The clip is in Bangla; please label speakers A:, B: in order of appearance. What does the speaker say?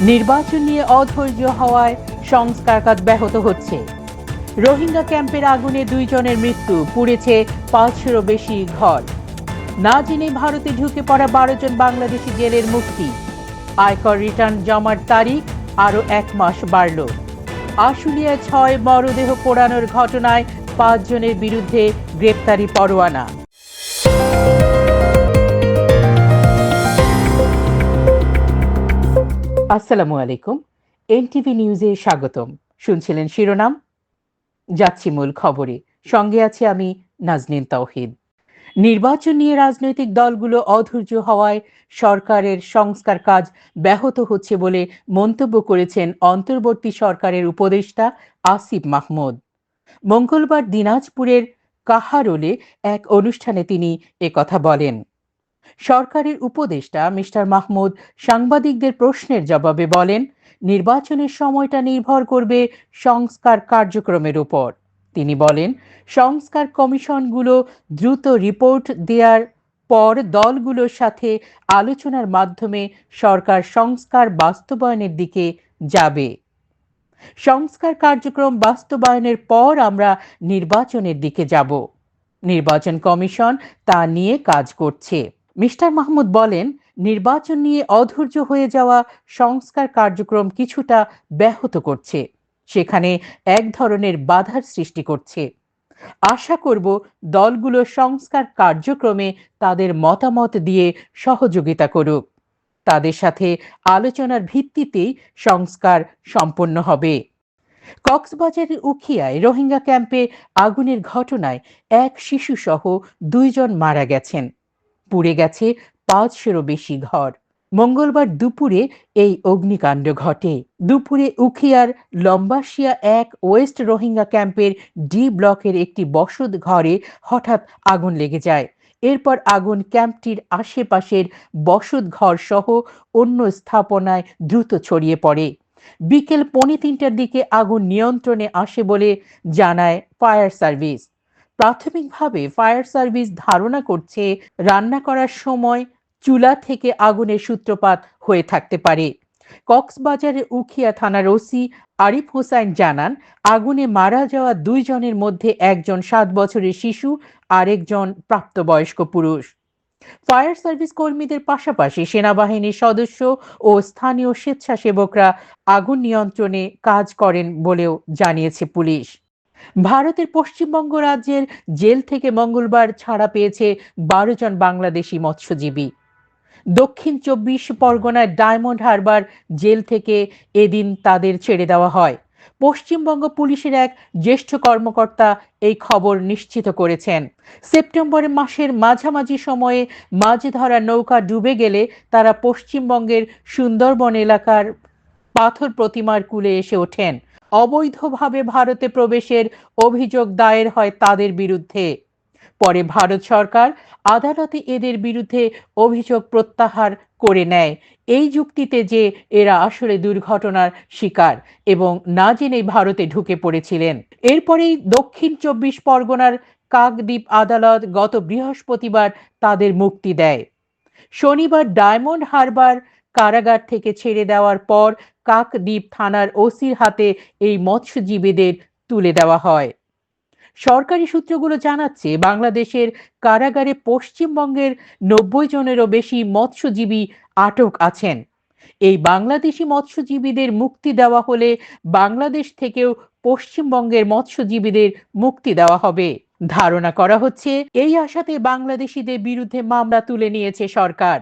A: নির্বাচন নিয়ে অধৈর্য হওয়ায় সংস্কার কাজ ব্যাহত হচ্ছে। রোহিঙ্গা ক্যাম্পের আগুনে দুইজনের মৃত্যু, পুড়েছে পাঁচশোরও বেশি ঘর। না জেনে ভারতে ঢুকে পড়া বারো জন বাংলাদেশি জেলের মুক্তি। আয়কর রিটার্ন জমার তারিখ আরও এক মাস বাড়ল। আশুলিয়ায় ছয় মরদেহ পোড়ানোর ঘটনায় পাঁচজনের বিরুদ্ধে গ্রেপ্তারি পরোয়ানা। আসসালামু আলাইকুম এনটিভি নিউজে স্বাগতম। শুনছিলেন শিরোনাম? যাচ্ছি মূল খবরে। সঙ্গে আছে আমি নাজনীন তৌহিদ নির্বাচন নিয়ে রাজনৈতিক দলগুলো অধৈর্য হওয়ায় সরকারের সংস্কার কাজ ব্যাহত হচ্ছে বলে মন্তব্য করেছেন অন্তর্বর্তী সরকারের উপদেষ্টা আসিফ মাহমুদ। মঙ্গলবার দিনাজপুরের কাহারোলে এক অনুষ্ঠানে তিনি একথা বলেন। সরকারের উপদেষ্টা মিস্টার মাহমুদ সাংবাদিকদের প্রশ্নের জবাবে বলেন, নির্বাচনের সময়টা নির্ভর করবে সংস্কার কার্যক্রমের উপর। তিনি বলেন, সংস্কার কমিশনগুলো দ্রুত রিপোর্ট দেওয়ার পর দলগুলোর সাথে আলোচনার মাধ্যমে সরকার সংস্কার বাস্তবায়নের দিকে যাবে। সংস্কার কার্যক্রম বাস্তবায়নের পর আমরা নির্বাচনের দিকে যাব। নির্বাচন কমিশন তা নিয়ে কাজ করছে। মিস্টার মাহমুদ বলেন, নির্বাচন নিয়ে অধৈর্য হয়ে যাওয়া সংস্কার কার্যক্রম কিছুটা ব্যাহত করছে। সেখানে এক ধরনের বাধার সৃষ্টি করছে। আশা করব দলগুলো সংস্কার কার্যক্রমে তাদের মতামত দিয়ে সহযোগিতা করুক। তাদের সাথে আলোচনার ভিত্তিতেই সংস্কার সম্পন্ন হবে। কক্সবাজারের উখিয়ায় রোহিঙ্গা ক্যাম্পে আগুনের ঘটনায় এক শিশুসহ দুইজন মারা গেছেন। পুড়ে গেছে পাঁচশোরও বেশি ঘর। মঙ্গলবার দুপুরে এই অগ্নিকাণ্ড ঘটে। দুপুরে উখিয়ার লম্বাসিয়া এক ওয়েস্ট রোহিঙ্গা ক্যাম্পের ডি ব্লকের একটি বসত ঘরে হঠাৎ আগুন লেগে যায়। এরপর আগুন ক্যাম্পটির আশেপাশের বসত ঘর সহ অন্য স্থাপনায় দ্রুত ছড়িয়ে পড়ে। বিকেল পৌনে তিনটার দিকে আগুন নিয়ন্ত্রণে আসে বলে জানায় ফায়ার সার্ভিস। প্রাথমিকভাবে ফায়ার সার্ভিস ধারণা করছে, রান্না করার সময় চুলা থেকে আগুনের সূত্রপাত হয়ে থাকতে পারে। কক্সবাজারের উখিয়া থানার ওসি আরিফ হোসাইন জানান, আগুনে মারা যাওয়া দুইজনের মধ্যে একজন সাত বছরের শিশু, আরেকজন প্রাপ্তবয়স্ক পুরুষ। ফায়ার সার্ভিস কর্মীদের পাশাপাশি সেনাবাহিনীর সদস্য ও স্থানীয় স্বেচ্ছাসেবকরা আগুন নিয়ন্ত্রণে কাজ করেন বলেও জানিয়েছে পুলিশ। ভারতের পশ্চিমবঙ্গ রাজ্যের জেল থেকে মঙ্গলবার ছাড়া পেয়েছে বারো জন বাংলাদেশি মৎস্যজীবী। দক্ষিণ চব্বিশ পরগনার ডায়মন্ড হারবার জেল থেকে এদিন তাদের ছেড়ে দেওয়া হয়। পশ্চিমবঙ্গ পুলিশের এক জ্যেষ্ঠ কর্মকর্তা এই খবর নিশ্চিত করেছেন। সেপ্টেম্বরের মাসের মাঝামাঝি সময়ে মাছ ধরা নৌকা ডুবে গেলে তারা পশ্চিমবঙ্গের সুন্দরবন এলাকার পাথর প্রতিমার কূলে এসে ওঠেন। অবৈধভাবে ভারতে প্রবেশের অভিযোগ দায়ের হয় তাদের বিরুদ্ধে। পরে ভারত সরকার আদালতে এদের বিরুদ্ধে অভিযোগ প্রত্যাহার করে নেয়। এই যুক্তিতে যে এরা আসলে দুর্ঘটনার শিকার এবং না জেনেই ভারতে ঢুকে পড়েছিলেন। এরপরেই দক্ষিণ চব্বিশ পরগনার কাকদ্বীপ আদালত গত বৃহস্পতিবার তাদের মুক্তি দেয়। শনিবার ডায়মন্ড হারবার কারাগার থেকে ছেড়ে দেওয়ার পর কাকদ্বীপ থানার ওসির হাতে এই মৎস্যজীবীদের তুলে দেওয়া হয়। সরকারি সূত্রগুলো জানাচ্ছে, বাংলাদেশের কারাগারে পশ্চিমবঙ্গের নব্বই জনেরও বেশি মৎস্যজীবী আটক আছেন। এই বাংলাদেশি মৎস্যজীবীদের মুক্তি দেওয়া হলে বাংলাদেশ থেকেও পশ্চিমবঙ্গের মৎস্যজীবীদের মুক্তি দেওয়া হবে। ধারণা করা হচ্ছে, এই আশাতে বাংলাদেশিদের বিরুদ্ধে মামলা তুলে নিয়েছে সরকার।